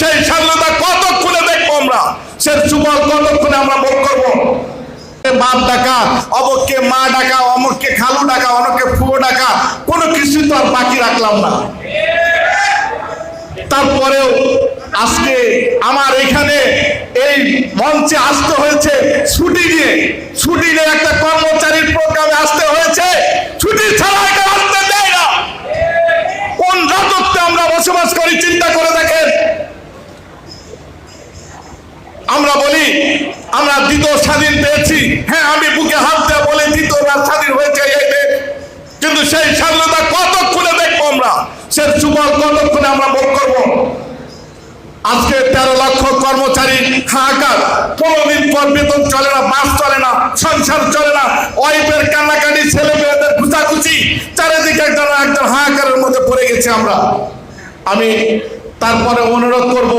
সেই স্বাধীনতা কতক্ষণে দেখব আমরা? সে সুফল কতক্ষণে আমরা ভোগ করব? বাপ ডাকা, অমককে মা ডাকা, অমুককে খালু ডাকা, অমককে ফুয়ো ডাকা, কোনো কিছু তো আর বাকি রাখলাম না। তারপরেও আজকে আমার এখানে এই মঞ্চে আসতে হয়েছে ছুটি দিয়ে ছুটি নিয়ে একটা আমরা দ্বিতীয় স্বাধীন পেয়েছি। হ্যাঁ আমি বুকে হাত দিয়ে বলি দ্বিতীয়বার স্বাধীন হয়েছে এই কিন্তু সেই স্বাধীনতা কতক্ষণে দেখব আমরা? সে সুবল কতক্ষণে আমরা ভোগ করব? আজকে তেরো লক্ষ কর্মচারী হাহাকার। কোনোদিন পর বেতন চলে না বাস চলে না, সংসার চলে না। ওয়াইফের কান্নাকাটি ছেলে মেয়েদের খুচাখুচি। চারিদিকে একজন একজন হাহাকারের মধ্যে পড়ে গেছি আমরা। আমি তারপরে অনুরোধ করব,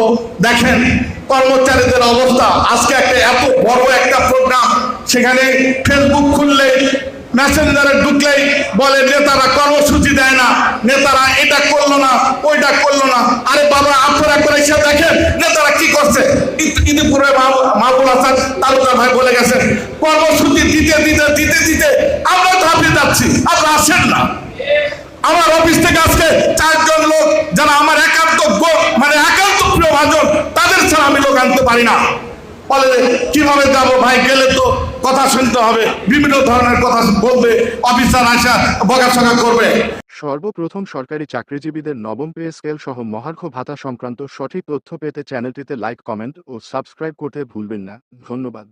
দেখেন কর্মচারীদের অবস্থা। আজকে একটা এত বড় একটা প্রোগ্রাম সেখানে ফেসবুক খুললে মেসেঞ্জারে ঢুকলেই বলে, নেতারা কর্মসূচি দেয় না, নেতারা এটা করল না, ওইটা করল না। আরে বাবা, আপনারা করে এসে দেখেন, নেতারা কি করছে। ইত- ইতিপূর্বে মাহবু- মাহবুল হাসান তালুকার ভাই বলে গেছেন, কর্মসূচি দিতে দিতে দিতে দিতে আমরা হাঁপিয়ে যাচ্ছি আপনারা আসেন না। আমার অফিস থেকে আজকে চারজন লোক যারা আনতে পারি না। বলে, কীভাবে যাব ভাই? গেলে তো কথা শুনতে হবে। বিভিন্ন ধরনের কথা বলবে। অফিসার আসা বকাঝকা করবে। সর্বপ্রথম সরকারি চাকরিজীবীদের নবম পে স্কেল সহ মহার্ঘ ভাতা সংক্রান্ত সঠিক তথ্য পেতে চ্যানেলটিতে লাইক, কমেন্ট ও সাবস্ক্রাইব করতে ভুলবেন না। ধন্যবাদ।